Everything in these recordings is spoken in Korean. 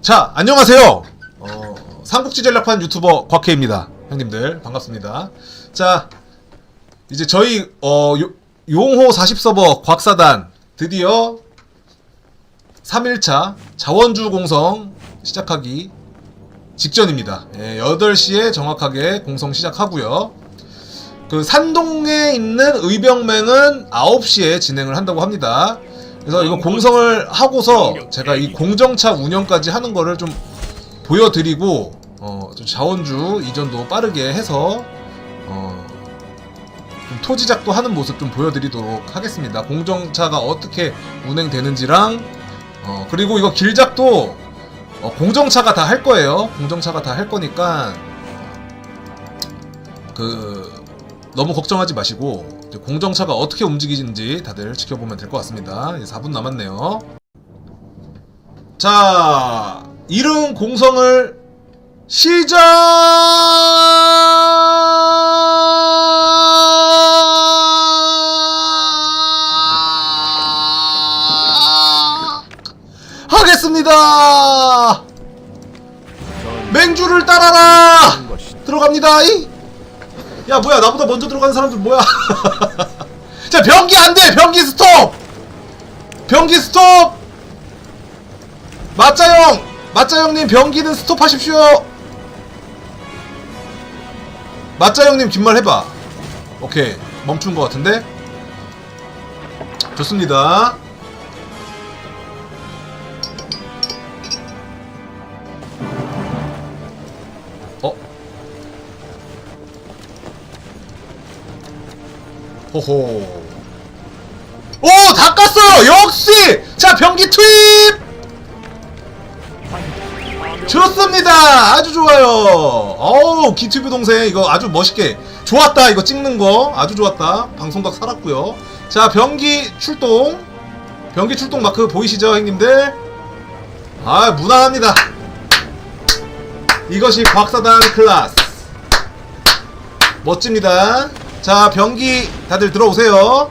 자, 안녕하세요. 어, 삼국지 전략판 유튜버 곽혜입니다. 형님들 반갑습니다. 자, 이제 저희 어, 요- 용호 40서버 곽사단 드디어 3일차 자원주 공성 시작하기 직전입니다. 예, 8시에 정확하게 공성 시작하고요. 그 산동에 있는 의병맹은 9시에 진행을 한다고 합니다. 그래서 이거 공성을 하고서 제가 이 공정차 운영까지 하는 거를 좀 보여드리고 어, 좀 자원주 이전도 빠르게 해서 어, 좀 토지작도 하는 모습 좀 보여드리도록 하겠습니다. 공정차가 어떻게 운행되는지랑 어, 그리고 이거 길작도 어, 공정차가 다 할 거예요. 공정차가 다 할 거니까 그 너무 걱정하지 마시고 공정차가 어떻게 움직이는지 다들 지켜보면 될 것 같습니다. 이제 4분 남았네요. 자, 이른 공성을 시작! 하겠습니다. 맹주를 따라라. 들어갑니다. 이. 야 뭐야 나보다 먼저 들어가는 사람들 뭐야? 자 변기 안돼 변기 스톱. 변기 스톱. 맞자형 맞자형님 변기는 스톱하십시오. 맞자형님 긴말 해봐. 오케이 멈춘 것 같은데. 좋습니다. 호호. 오, 다 깠어요! 역시! 자, 변기 투입! 좋습니다! 아주 좋아요! 어우, 기튜브 동생, 이거 아주 멋있게. 좋았다, 이거 찍는 거. 아주 좋았다. 방송각 살았고요 자, 변기 출동. 변기 출동 마크 보이시죠, 형님들? 아, 무난합니다. 이것이 곽사단 클라스. 멋집니다. 자, 변기 다들 들어오세요.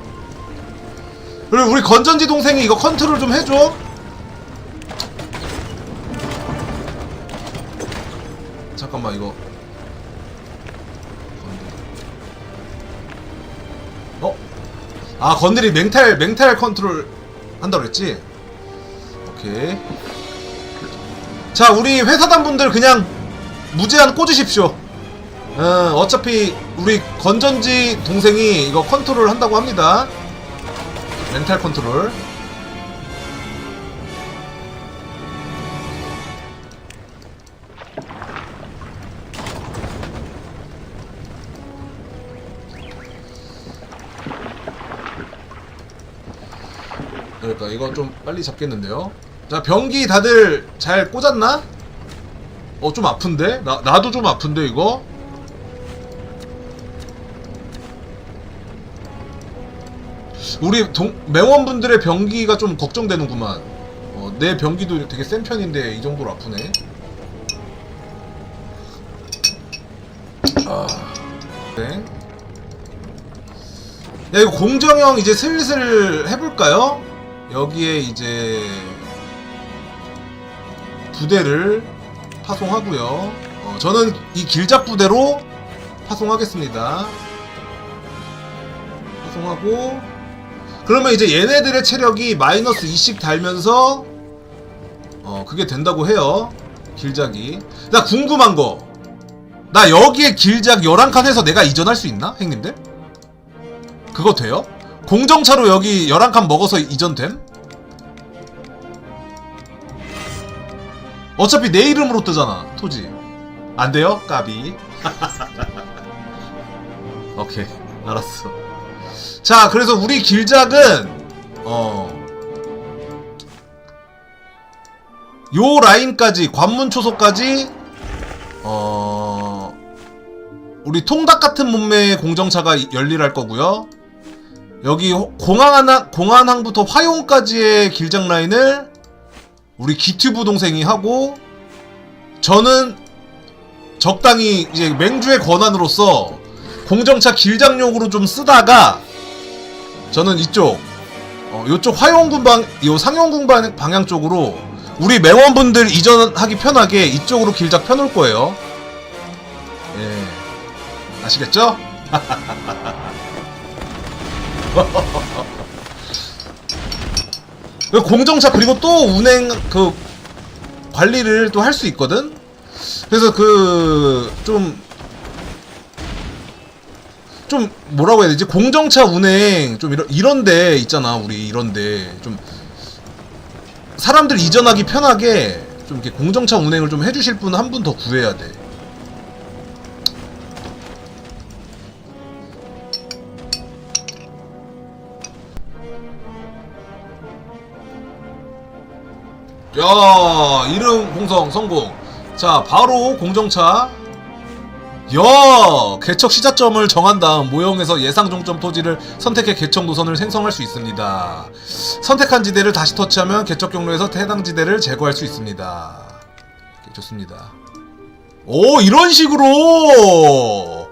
그리고 우리 건전지 동생이 이거 컨트롤 좀 해줘. 잠깐만 이거. 어? 아 건드리 맹탈 맹탈 컨트롤 한다고 그랬지? 오케이. 자 우리 회사단 분들 그냥 무제한 꽂으십시오. 어, 어차피 우리 건전지 동생이 이거 컨트롤 한다고 합니다. 멘탈 컨트롤. 그러니까 이거 좀 빨리 잡겠는데요. 자 변기 다들 잘 꽂았나? 어 좀 아픈데? 나 나도 좀 아픈데 이거? 우리 동, 맹원분들의 변기가 좀 걱정되는구만. 어, 내 변기도 되게 센 편인데 이 정도로 아프네. 아, 네. 야 이거 공정형 이제 슬슬 해볼까요? 여기에 이제 부대를 파송하고요. 어, 저는 이 길잡 부대로 파송하겠습니다. 파송하고 그러면 이제 얘네들의 체력이 마이너스 2씩 달면서 어 그게 된다고 해요. 길작이. 나 궁금한 거. 나 여기에 길작 11칸 해서 내가 이전할 수 있나? 행님들? 그거 돼요? 공정차로 여기 11칸 먹어서 이전됨? 어차피 내 이름으로 뜨잖아 토지 안 돼요? 까비 오케이 알았어 자 그래서 우리 길작은 어 요 라인까지 관문 초소까지 어 우리 통닭 같은 몸매의 공정차가 열일할 거고요. 여기 호- 공항 하나 공안항부터 화용까지의 길장 라인을 우리 기튜브 동생이 하고 저는 적당히 이제 맹주의 권한으로서 공정차 길장용으로 좀 쓰다가 저는 이쪽 어, 요쪽 화용군 방, 요 상용군 방- 방향 쪽으로 우리 맹원분들 이전하기 편하게 이쪽으로 길작 펴놓을 거예요. 예. 아시겠죠? 그 공정차 그리고 또 운행 그 관리를 또 할 수 있거든. 그래서 그 좀 좀 뭐라고 해야 되지? 공정차 운행 좀 이런 이런데 있잖아 우리 이런데 좀 사람들 이전하기 편하게 좀 이렇게 공정차 운행을 좀 해주실 분 한 분 더 구해야 돼. 야 이름 공성 성공. 자 바로 공정차. 야 개척 시작점을 정한 다음 모형에서 예상 종점 토지를 선택해 개척 노선을 생성할 수 있습니다. 선택한 지대를 다시 터치하면 개척 경로에서 해당 지대를 제거할 수 있습니다. 좋습니다. 오 이런 식으로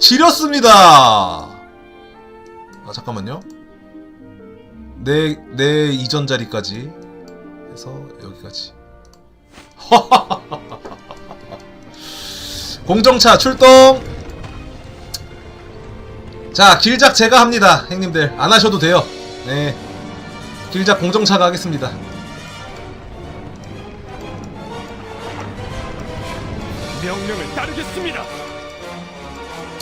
지렸습니다. 아 잠깐만요. 내 내 이전 자리까지 해서 여기까지. 공정차 출동. 자 길작 제가 합니다, 형님들 안 하셔도 돼요. 네, 길작 공정차가 하겠습니다. 명령을 따르겠습니다.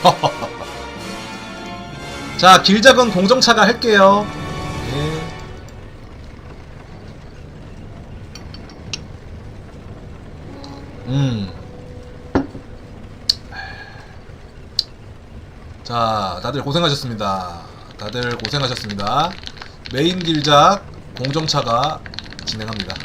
자 길작은 공정차가 할게요. 네. 음. 자, 다들 고생하셨습니다. 다들 고생하셨습니다. 메인 길작 공정차가 진행합니다.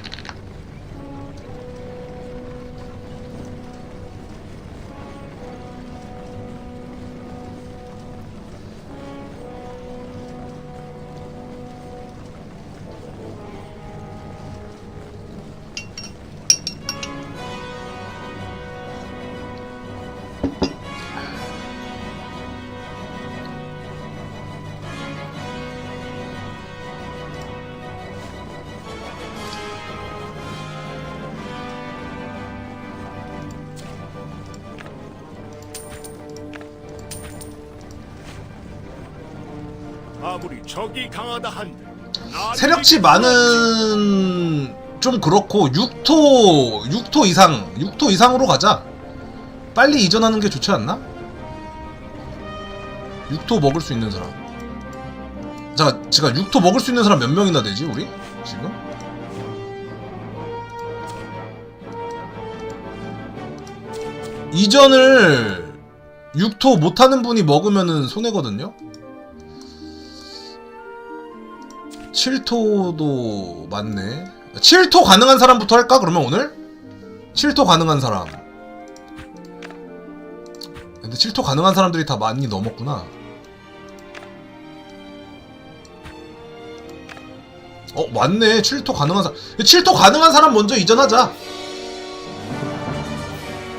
아무리 적이 강하다 한들 나를 세력치 많은 좀 그렇고 6토 6토 이상 6토 이상으로 가자. 빨리 이전하는 게 좋지 않나? 6토 먹을 수 있는 사람. 자, 제가 6토 먹을 수 있는 사람 몇 명이나 되지 우리 지금? 이전을 6토 못하는 분이 먹으면은 손해거든요. 7토도 맞네. 7토 가능한 사람부터 할까? 그러면 오늘? 7토 가능한 사람. 근데 7토 가능한 사람들이 다 많이 넘었구나. 어, 맞네. 7토 가능한 사람. 7토 가능한 사람 먼저 이전하자.